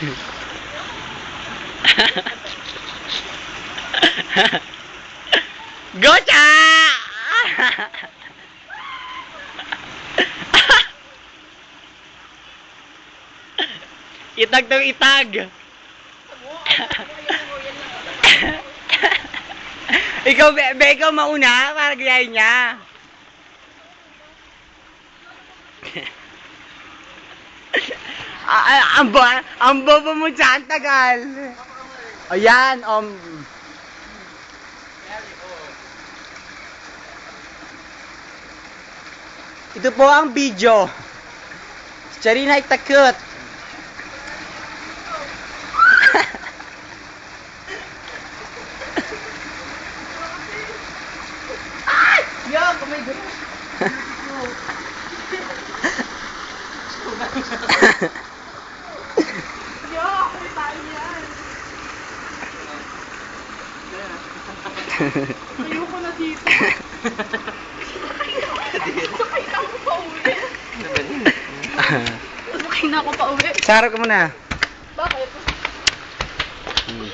Gocha! itag daw itag. ikaw, be, be, ikaw mauna para gayahin niya. Ah, ah, ang ba, ang bobo mo dyan, tagal. Ayan, um, ito po ang video. Charina ay takot. Yo, kamay ko. Ayoko na dito. Sakay na ako pa uwi. Sakay na ako pa uwi. Sarap ka muna. Bakit? Hmm,